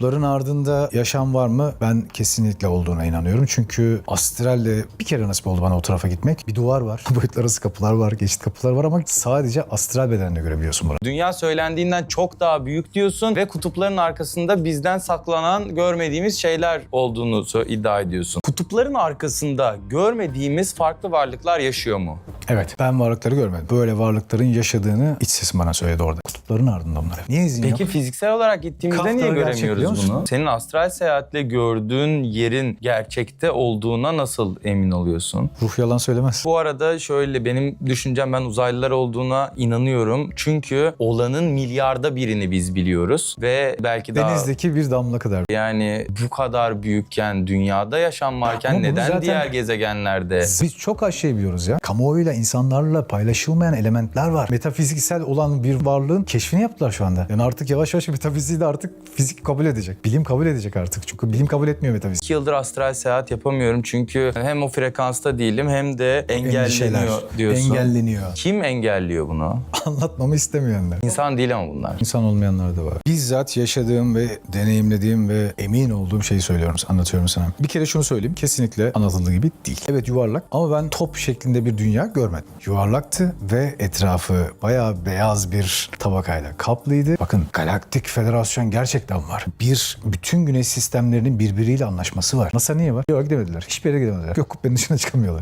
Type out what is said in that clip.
Kutupların ardında yaşam var mı? Ben kesinlikle olduğuna inanıyorum. Çünkü astralle bir kere nasip oldu bana o tarafa gitmek. Bir duvar var. Boyutlar arası kapılar var, geçit kapılar var ama sadece astral bedenle görebiliyorsun bunu. Dünya söylendiğinden çok daha büyük diyorsun ve kutupların arkasında bizden saklanan görmediğimiz şeyler olduğunu iddia ediyorsun. Kutupların arkasında görmediğimiz farklı varlıklar yaşıyor mu? Evet, ben varlıkları görmedim. Böyle varlıkların yaşadığını iç sesim bana söyledi orada. Kutupların ardında onlar. Niye izin Peki yok? fiziksel olarak gittiğimizde Kaf niye göremiyoruz bunu? Senin astral seyahatle gördüğün yerin gerçekte olduğuna nasıl emin oluyorsun? Ruh yalan söylemez. Bu arada şöyle benim düşüncem ben uzaylılar olduğuna inanıyorum. Çünkü olanın milyarda birini biz biliyoruz ve belki daha Denizdeki bir damla kadar. yani bu kadar büyükken dünyada yaşam varken bunu neden zaten- diğer gezegenlerde? Biz çok az şey biliyoruz ya. Kamuoyuyla, insanlarla paylaşılmayan elementler var. Metafiziksel olan bir varlığın keşfini yaptılar şu anda. Yani artık yavaş yavaş metafiziği de artık fizik kabul edecek. Bilim kabul edecek artık. Çünkü bilim kabul etmiyor metafizik. İki yıldır astral seyahat yapamıyorum çünkü hem o frekansta değilim hem de engelleniyor diyorsun. Engelleniyor. Kim engelliyor bunu? Anlatmamı istemeyenler. İnsan değil ama bunlar. İnsan olmayanlar da var. Bizzat yaşadığım ve deneyimlediğim ve emin olduğum şeyi söylüyorum, anlatıyorum sana. Bir kere şunu söyleyeyim. Kesinlikle anlatıldığı gibi değil. Evet yuvarlak ama ben top şeklinde bir dünya görmedim. Yuvarlaktı ve etrafı bayağı beyaz bir tabakayla kaplıydı. Bakın Galaktik Federasyon gerçekten var. Bir, bütün güneş sistemlerinin birbiriyle anlaşması var. NASA niye var? Yok gidemediler. Hiçbir yere gidemediler. Gök kubbenin dışına çıkamıyorlar.